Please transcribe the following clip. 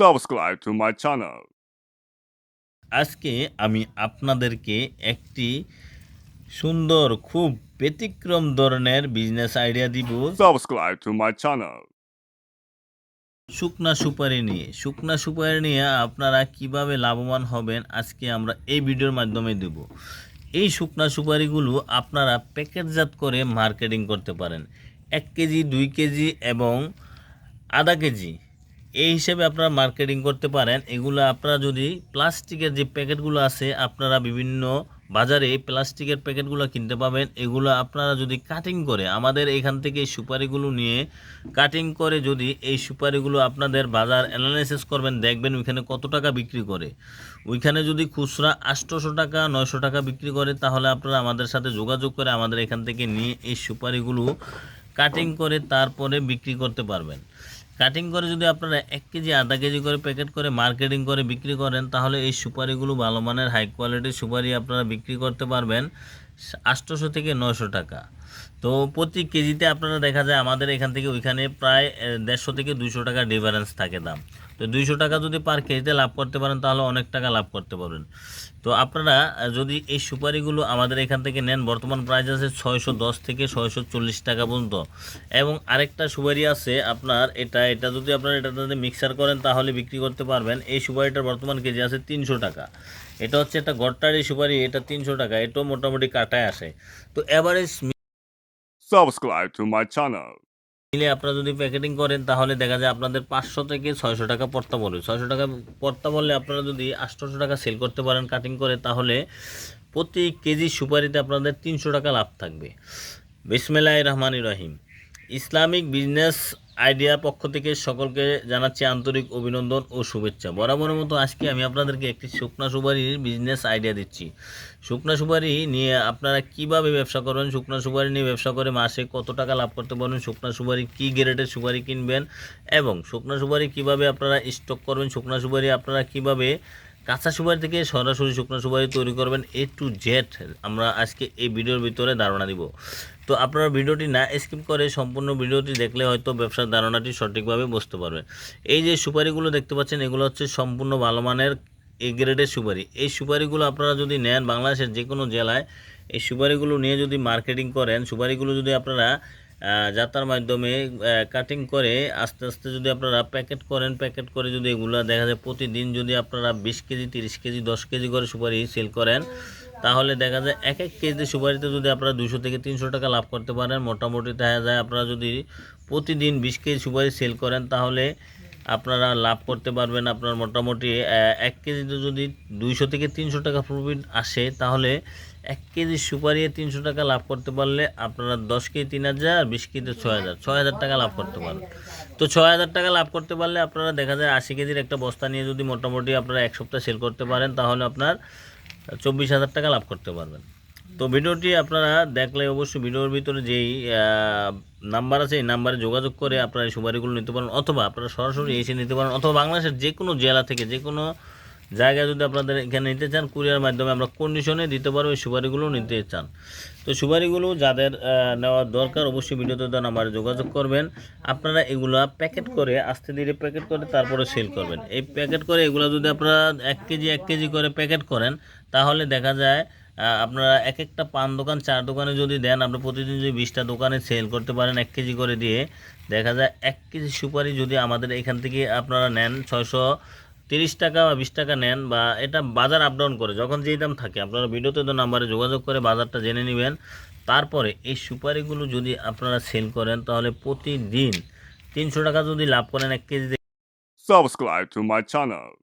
subscribe to my channel. আজকে আমি আপনাদেরকে একটি সুন্দর খুব ব্যতিক্রম ধরনের বিজনেস আইডিয়া দিব। Subscribe to my channel. শুকনা সুপারি নিয়ে। শুকনা সুপারি নিয়ে আপনারা কীভাবে লাভবান হবেন আজকে আমরা এই ভিডিওর মাধ্যমে দেব। এই শুকনা সুপারিগুলো আপনারা প্যাকেটজাত করে মার্কেটিং করতে পারেন। এক কেজি দুই কেজি এবং আধা কেজি। এই হিসেবে আপনারা মার্কেটিং করতে পারেন। এগুলো আপনারা যদি প্লাস্টিকের যে প্যাকেটগুলো আছে, আপনারা বিভিন্ন বাজারে প্লাস্টিকের প্যাকেটগুলো কিনতে পাবেন। এগুলো আপনারা যদি কাটিং করে, আমাদের এখান থেকে এই সুপারিগুলো নিয়ে কাটিং করে যদি এই সুপারিগুলো আপনাদের বাজার অ্যানালাইসিস করবেন, দেখবেন ওইখানে কত টাকা বিক্রি করে। ওইখানে যদি খুচরা আটশোশো টাকা, নয়শো টাকা বিক্রি করে, তাহলে আপনারা আমাদের সাথে যোগাযোগ করে আমাদের এখান থেকে নিয়ে এই সুপারিগুলো কাটিং করে তারপরে বিক্রি করতে পারবেন। কাটিং করে যদি আপনারা এক কেজি, আধা কেজি করে প্যাকেট করে মার্কেটিং করে বিক্রি করেন, তাহলে এই সুপারিগুলো ভালো মানের হাই কোয়ালিটির সুপারি আপনারা বিক্রি করতে পারবেন। আটশোশো থেকে নয়শো টাকা। তো প্রতি কেজিতে আপনারা দেখা যায় আমাদের এখান থেকে ওইখানে প্রায় দেড়শো থেকে দুইশো টাকা ডিফারেন্স থাকে দাম। তো দুইশো টাকা যদি পার কেজিতে লাভ করতে পারেন, তাহলে অনেক টাকা লাভ করতে পারবেন। তো আপনারা যদি এই সুপারিগুলো আমাদের এখান থেকে নেন, বর্তমান প্রাইস আছে ছয়শো দশ থেকে ছয়শো চল্লিশ টাকা পর্যন্ত। এবং আরেকটা সুপারি আছে আপনার, এটা এটা যদি আপনারা এটা যদি মিক্সার করেন, তাহলে বিক্রি করতে পারবেন। এই সুপারিটার বর্তমান কেজি আছে তিনশো টাকা। এটা হচ্ছে একটা গট্টারি সুপারি এটা তিনশো টাকা এটাও মোটামুটি কাটায় আসে। তো average Subscribe to my channel. মিলে আপনারা যদি প্যাকেটিং করেন তাহলে দেখা যায় আপনাদের পাঁচশো থেকে ছয়শো টাকা পড়তা পড়বে ছয়শো টাকা পড়তা বললে আপনারা যদি আটশোশো টাকা সেল করতে পারেন কাটিং করে তাহলে প্রতি কেজি সুপারিতে আপনাদের তিনশো টাকা লাভ থাকবে। বিসমিল্লাহ রহমান রহিম। ইসলামিক বিজনেস আইডিয়া পক্ষ থেকে সকলকে জানাচ্ছি আন্তরিক অভিনন্দন ও শুভেচ্ছা। বরাবরের মতো আজকে আমি আপনাদেরকে একটি শুকনা সুপারির বিজনেস আইডিয়া দিচ্ছি। শুকনা সুপারি নিয়ে আপনারা কীভাবে ব্যবসা করবেন, শুকনা সুপারি নিয়ে ব্যবসা করে মাসে কত টাকা লাভ করতে পারবেন, শুকনা সুপারি কী গ্রেডের সুপারি কিনবেন এবং শুকনা সুপারি কীভাবে আপনারা স্টক করবেন, শুকনা সুপারি আপনারা কীভাবে কাঁচা সুপারি থেকে সরাসরি শুকনো সুপারি তৈরি করবেন এ টু জেড আমরা আজকে এই ভিডিওর ভিতরে ধারণা দিব। তো আপনারা ভিডিওটি না স্কিপ করে সম্পূর্ণ ভিডিওটি দেখলে হয়তো ব্যবসার ধারণাটি সঠিকভাবে বুঝতে পারবেন। এই যে সুপারিগুলো দেখতে পাচ্ছেন, এগুলো হচ্ছে সম্পূর্ণ ভালো মানের এ গ্রেডের সুপারি। এই সুপারিগুলো আপনারা যদি নেন, বাংলাদেশের যে কোনো জেলায় এই সুপারিগুলো নিয়ে যদি মার্কেটিং করেন, সুপারিগুলো যদি আপনারা আহ, যাত্রার মাধ্যমে কাটিং করে আস্তে আস্তে যদি আপনারা প্যাকেট করেন প্যাকেট করে যদি এগুলো দেখা যায় প্রতিদিন যদি আপনারা বিশ কেজি তিরিশ কেজি দশ কেজি করে সুপারি সেল করেন তাহলে দেখা যায় এক এক কেজি সুপারিতে যদি আপনারা দুশো থেকে তিনশো টাকা লাভ করতে পারেন মোটামুটি দেখা যায় আপনারা যদি প্রতিদিন বিশ কেজি সুপারি সেল করেন তাহলে আপনারা লাভ করতে পারবেন আপনার মোটামুটি এক কেজিতে যদি দুইশো থেকে তিনশো টাকা প্রফিট আসে, তাহলে এক কেজি সুপারি তিনশো টাকা লাভ করতে পারলে আপনারা দশ কেজি তিন হাজার, বিশ কেজিতে ছয় হাজার। ছয় হাজার টাকা লাভ করতে পারবেন তো ছয় হাজার টাকা লাভ করতে পারলে আপনারা দেখা যায় আশি কেজির একটা বস্তা নিয়ে যদি মোটামুটি আপনারা এক সপ্তাহ সেল করতে পারেন, তাহলে আপনার চব্বিশ হাজার টাকা লাভ করতে পারবেন। তো ভিডিওটি আপনারা দেখলে অবশ্যই ভিডিওর ভিতরে যেই নাম্বার আছে, এই নাম্বারে যোগাযোগ করে আপনারা এই সুপারিগুলো নিতে পারেন, অথবা আপনারা সরাসরি এসে নিতে পারেন, অথবা বাংলাদেশের যে কোনো জেলা থেকে, যে কোনো জায়গায় যদি আপনাদের এখানে নিতে চান, কুরিয়ার মাধ্যমে আমরা কন্ডিশনে দিতে পারব এই সুপারিগুলো নিতে চান। তো সুপারিগুলো যাদের নেওয়ার দরকার, অবশ্যই ভিডিওতে দেওয়া নাম্বারে যোগাযোগ করবেন। আপনারা এগুলা প্যাকেট করে, আস্তে ধীরে প্যাকেট করে তারপরে সেল করবেন। এই প্যাকেট করে এগুলো যদি আপনারা এক কেজি এক কেজি করে প্যাকেট করেন, তাহলে দেখা যায় আপনারা এক একটা পান দোকান, চার দোকানে যদি দেন, আপনি প্রতিদিন যদি বিশটা দোকানে সেল করতে পারেন এক কেজি করে দিয়ে, দেখা যায় এক কেজি সুপারি যদি আমাদের এখান থেকে আপনারা নেন, ছয়শো তিরিশ টাকা বা বিশ টাকা নেন বা এটা বাজার আপ ডাউন করে, যখন যেই দাম থাকে আপনারা ভিডিওতে তো নাম্বারে যোগাযোগ করে বাজারটা জেনে নেবেন তারপরে এই সুপারিগুলো যদি আপনারা সেল করেন, তাহলে প্রতিদিন তিনশো টাকা যদি লাভ করেন এক KG Subscribe to my channel.